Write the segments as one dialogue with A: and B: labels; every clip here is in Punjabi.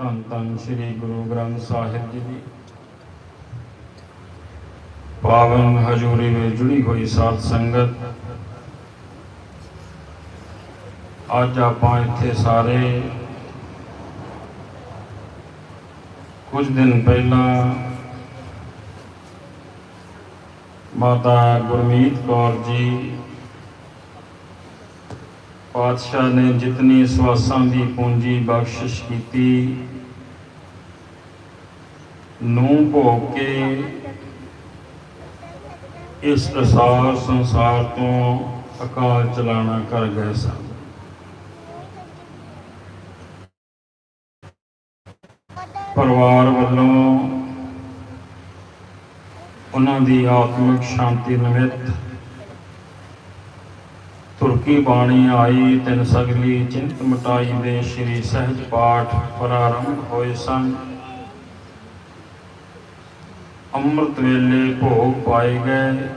A: ਧੰਨ ਧੰਨ ਸ੍ਰੀ ਗੁਰੂ ਗ੍ਰੰਥ ਸਾਹਿਬ ਜੀ ਦੀ। ਪਾਵਨ ਹਜ਼ੂਰੀ ਵਿੱਚ ਜੁੜੀ ਹੋਈ ਸਾਧ ਸੰਗਤ, ਅੱਜ ਆਪਾਂ ਇੱਥੇ ਸਾਰੇ ਕੁਝ ਦਿਨ ਪਹਿਲਾਂ ਮਾਤਾ ਗੁਰਮੀਤ ਕੌਰ ਜੀ ਪਾਤਸ਼ਾਹ ਨੇ ਜਿਤਨੀ ਸਵਾਸਾਂ ਦੀ ਪੂੰਜੀ ਬਖਸ਼ਿਸ਼ ਕੀਤੀ, ਨੂੰ ਭੋਗ ਕੇ ਇਸ ਅਸਾਰ ਸੰਸਾਰ ਤੋਂ ਅਕਾਲ ਚਲਾਣਾ ਕਰ ਗਏ ਸਨ। ਪਰਿਵਾਰ ਵੱਲੋਂ ਉਹਨਾਂ ਦੀ ਆਤਮਿਕ ਸ਼ਾਂਤੀ ਨਿਮਿਤ ਤੁਰਕੀ ਬਾਣੀ ਆਈ, ਤਿੰਨ ਸਗਲੀ ਚਿੰਤ ਮਟਾਈ ਦੇ ਸ਼੍ਰੀ ਸਹਿਜ ਪਾਠ ਪ੍ਰਾਰੰਭ ਹੋਏ ਸਨ। ਅੰਮ੍ਰਿਤ ਵੇਲੇ ਭੋਗ ਪਾਏ ਗਏ।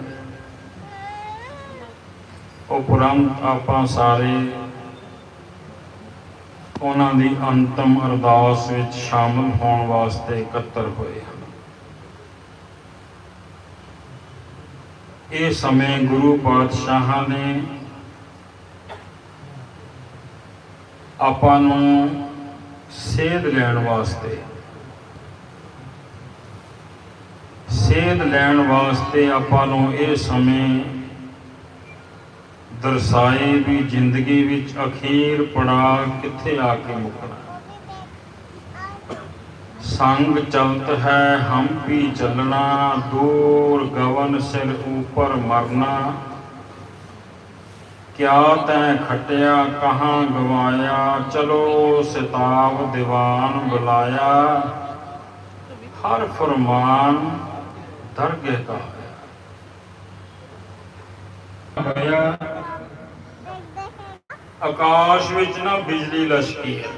A: ਉਪਰੰਤ ਆਪਾਂ ਸਾਰੇ ਉਹਨਾਂ ਦੀ ਅੰਤਮ ਅਰਦਾਸ ਵਿੱਚ ਸ਼ਾਮਲ ਹੋਣ ਵਾਸਤੇ ਇਕੱਤਰ ਹੋਏ ਹਾਂ। ਇਹ ਸਮੇਂ ਗੁਰੂ ਪਾਤਸ਼ਾਹਾਂ ਨੇ ਆਪਾਂ ਨੂੰ ਸੇਧ ਲੈਣ ਵਾਸਤੇ। ਸੇਧ ਲੈਣ ਵਾਸਤੇ ਆਪਾਂ ਨੂੰ ਇਹ ਸਮੇਂ ਦਰਸਾਏ ਵੀ ਜ਼ਿੰਦਗੀ ਵਿੱਚ ਅਖੀਰ ਪੜਾਅ ਕਿੱਥੇ ਆ ਕੇ ਮੁੱਕਣਾ। ਸੰਗ ਚਲਤ ਹੈ ਹਮ ਵੀ ਚੱਲਣਾ, ਦੂਰ ਗਵਨ ਸਿਰ ਉਪਰ ਮਰਨਾ। ਕਿਆ ਤੈਂ ਖਟਿਆ ਕਹਾਂ ਗਵਾਇਆ? ਚਲੋ ਸਿਤਾਬ ਦੀਵਾਨ ਬੁਲਾਇਆ। ਹਰ ਫਰਮਾਨ ਦਰਗਹਿ ਕਾ ਹੋਇਆ ਆਕਾਸ਼ ਵਿੱਚ ਨਾ ਬਿਜਲੀ ਲਸ਼ਕੀ ਹੈ।